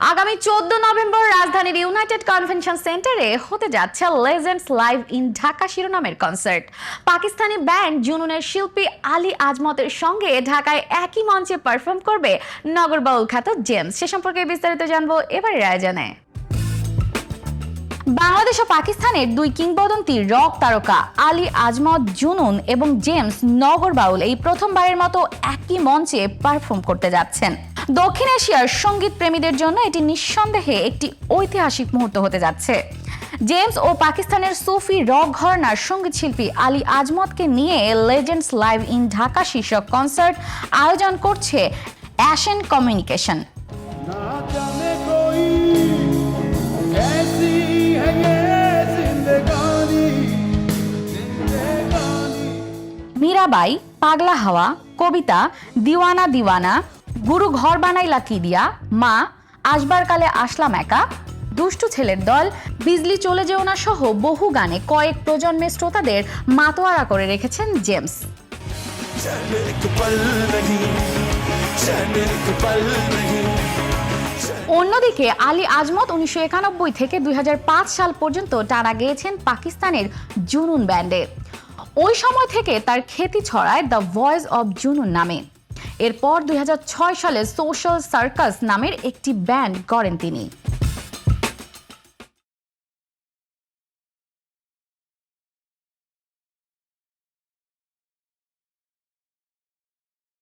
আগামী চোদ্দ নভেম্বর রাজধানীর ইউনাইটেড কনভেনশন সেন্টারে হতে যাচ্ছে লেজেন্ডস লাইভ ইন ঢাকা শিরোনামের কনসার্ট। পাকিস্তানি ব্যান্ড জুনুনের শিল্পী আলী আজমতের সঙ্গে ঢাকায় একই মঞ্চে পারফর্ম করবে নগরবাউল খ্যাত জেমস। সে সম্পর্কে বিস্তারিত জানব এবারের আয়োজনে। বাংলাদেশ ও পাকিস্তানের দুই কিংবদন্তি রক তারকা আলী আজমত, জুনুন এবং জেমস নগর বাউল এই প্রথমবারের মতো একই মঞ্চে পারফর্ম করতে যাচ্ছেন। দক্ষিণ এশিয়ার সংগীত প্রেমীদের জন্য এটি নিঃসন্দেহে একটি ঐতিহাসিক মুহূর্ত হতে যাচ্ছে। জেমস ও পাকিস্তানের সুফি রক ঘরনার সঙ্গীতশিল্পী আলী আজমতকে নিয়ে লেজেন্ডস লাইভ ইন ঢাকা শীর্ষক কনসার্ট আয়োজন করছে অ্যাশেন কমিউনিকেশন মীরাবাই, পাগলা হাওয়া, কবিতা, দিওয়ানা দিওয়ানা গুরু ঘর বানাইলা কি দিয়া? মা, আসবার কালে আসলাম একা। দুষ্টু ছেলের দল, বিজলি চলে যেও না সহ বহু গানে কয়েক প্রজন্মের শ্রোতাদের মাতোয়ারা করে রেখেছেন জেমস। অন্যদিকে আলী আজমত উনিশশো একানব্বই থেকে দুই হাজার পাঁচ সাল পর্যন্ত টানা গেয়েছেন পাকিস্তানের জুনুন ব্যান্ডে। ওই সময় থেকে তার খ্যাতি ছড়ায় দ্য ভয়েস অব জুনুন নামে। এরপর দুই হাজার ছয় সালে সোশ্যাল সার্কাস নামের একটি ব্যান্ড গড়েন তিনি।